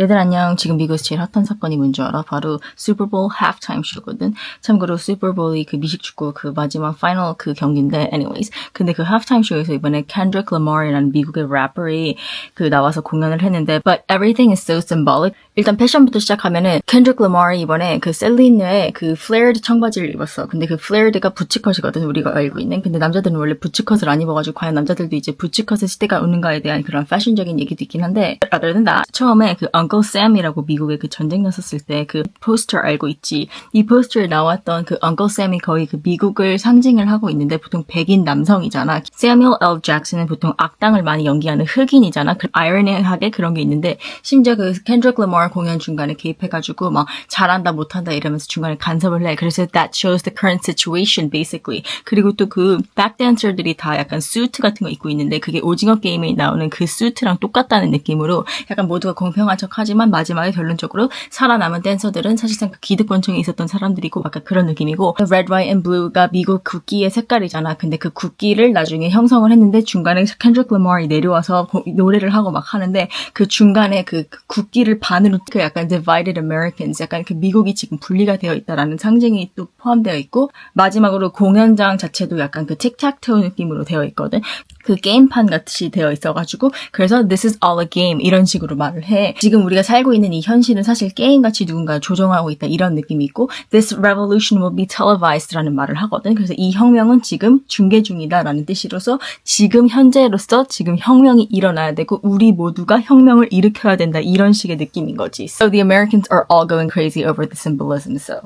얘들 안녕. 지금 미국에서 제일 핫한 사건이 뭔줄 알아? 바로 슈퍼볼 halftime 쇼거든. 참고로 슈퍼볼이 그 미식축구 그 마지막 파이널 그 경기인데 anyways. 근데 그 halftime 쇼에서 이번에 Kendrick Lamar이라는 미국의 래퍼이 그 나와서 공연을 했는데 but everything is so symbolic. 일단 패션부터 시작하면은 Kendrick Lamar이 이번에 그 셀린의 그 flared 청바지를 입었어. 근데 그 flared가 부츠컷이거든. 우리가 알고 있는. 근데 남자들은 원래 부츠컷을 안 입어가지고 과연 남자들도 이제 부츠컷의 시대가 오는가에 대한 그런 패션적인 얘기도 있긴 한데 than that 처음에 그 Uncle Sam이라고 미국에 그 전쟁 났었을 때 그 포스터 알고 있지. 이 포스터에 나왔던 그 Uncle Sam이 거의 그 미국을 상징을 하고 있는데 보통 백인 남성이잖아. Samuel L. Jackson은 보통 악당을 많이 연기하는 흑인이잖아. 그 아이러니하게 그런 게 있는데 심지어 그 Kendrick Lamar 공연 중간에 개입해가지고 막 잘한다 못한다 이러면서 중간에 간섭을 해. 그래서 that shows the current situation basically. 그리고 또 그 백댄서들이 다 약간 수트 같은 거 입고 있는데 그게 오징어 게임에 나오는 그 수트랑 똑같다는 느낌으로 약간 모두가 공평한 척하지만 마지막에 결론적으로 살아남은 댄서들은 사실상 그 기득권층에 있었던 사람들이고 약간 그런 느낌이고 Red, White and Blue가 미국 국기의 색깔이잖아. 근데 그 국기를 나중에 형성을 했는데 중간에 Kendrick Lamar이 내려와서 고- 노래를 하고 막 하는데 그 중간에 그 국기를 반으로 그 약간 divided Americans 약간 그 미국이 지금 분리가 되어 있다라는 상징이 또 포함되어 있고 마지막으로 공연장 자체도 약간 그 틱탁토 느낌으로 되어 있거든. 그 게임판 같이 되어 있어가지고 그래서 this is all a game 이런 식으로 말을 해. 지금 우리가 살고 있는 이 현실은 사실 게임같이 누군가 조종하고 있다 이런 느낌이 있고 this revolution will be televised라는 말을 하거든. 그래서 이 혁명은 지금 중계 중이다라는 뜻으로서 지금 현재로서 지금 혁명이 일어나야 되고 우리 모두가 혁명을 일으켜야 된다 이런 식의 느낌인 거지. So the Americans are all going crazy over the symbolism. So